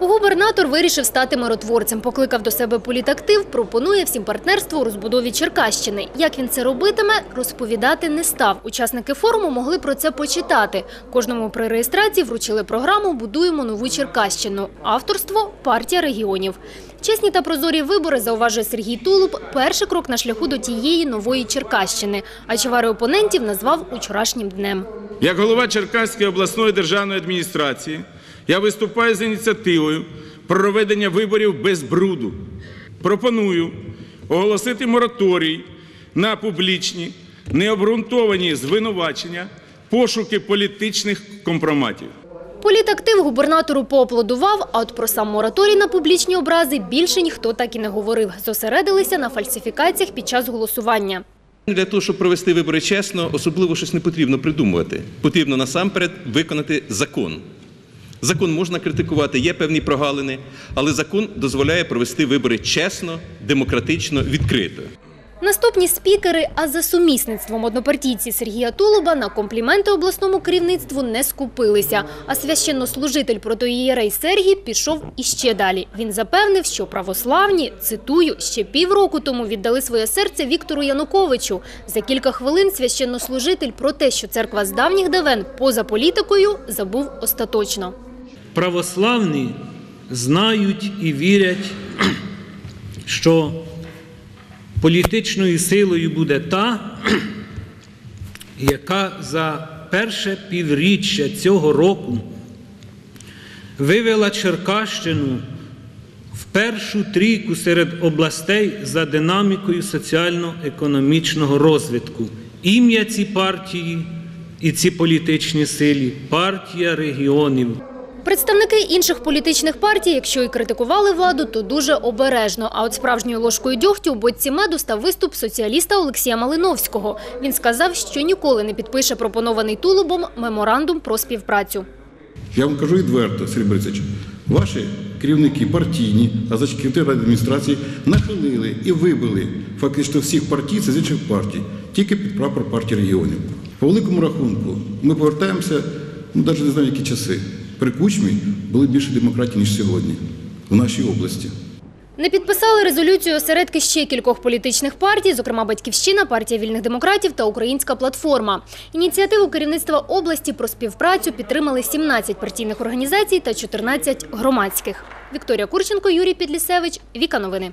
Губернатор вирішив стати миротворцем, покликав до себе політактив, пропонує всім партнерство у розбудові Черкащини. Як він це робитиме, розповідати не став. Учасники форуму могли про це почитати. Кожному при реєстрації вручили програму «Будуємо нову Черкащину». Авторство – партія регіонів. Чесні та прозорі вибори, зауважує Сергій Тулуб, перший крок на шляху до тієї нової Черкащини. А чвари опонентів назвав учорашнім днем. Як голова Черкаської обласної державної адміністрації я виступаю з ініціативою проведення виборів без бруду. Пропоную оголосити мораторій на публічні, необґрунтовані звинувачення, пошуки політичних компроматів. Політактив губернатору поаплодував, а от про сам мораторій на публічні образи більше ніхто так і не говорив. Зосередилися на фальсифікаціях під час голосування. Для того, щоб провести вибори чесно, особливо щось не потрібно придумувати. Потрібно насамперед виконати закон. Закон можна критикувати, є певні прогалини, але закон дозволяє провести вибори чесно, демократично, відкрито. Наступні спікери, а за сумісництвом однопартійці Сергія Тулуба на компліменти обласному керівництву не скупилися. А священнослужитель протоієрей Сергій пішов іще далі. Він запевнив, що православні, цитую, ще півроку тому віддали своє серце Віктору Януковичу. За кілька хвилин священнослужитель про те, що церква з давніх давен поза політикою, забув остаточно. Православні знають і вірять, що політичною силою буде та, яка за перше півріччя цього року вивела Черкащину в першу трійку серед областей за динамікою соціально-економічного розвитку. Ім'я ці партії і ці політичні силі партія регіонів. Представники інших політичних партій, якщо і критикували владу, то дуже обережно. А от справжньою ложкою дьогтю у боці меду став виступ соціаліста Олексія Малиновського. Він сказав, що ніколи не підпише пропонований Тулубом меморандум про співпрацю. Я вам кажу відверто, Сергій Борисович, ваші керівники партійні, а значить керівники адміністрації нахилили і вибили фактично всіх партій з інших партій, тільки під прапор партії регіонів. По великому рахунку, ми повертаємося, ну навіть не знаю, які часи. При кучмі були більше демократії, ніж сьогодні в нашій області. Не підписали резолюцію осередки ще кількох політичних партій, зокрема Батьківщина, партія вільних демократів та Українська платформа. Ініціативу керівництва області про співпрацю підтримали 17 партійних організацій та 14 громадських. Вікторія Курченко, Юрій Підлісевич, Віка Новини.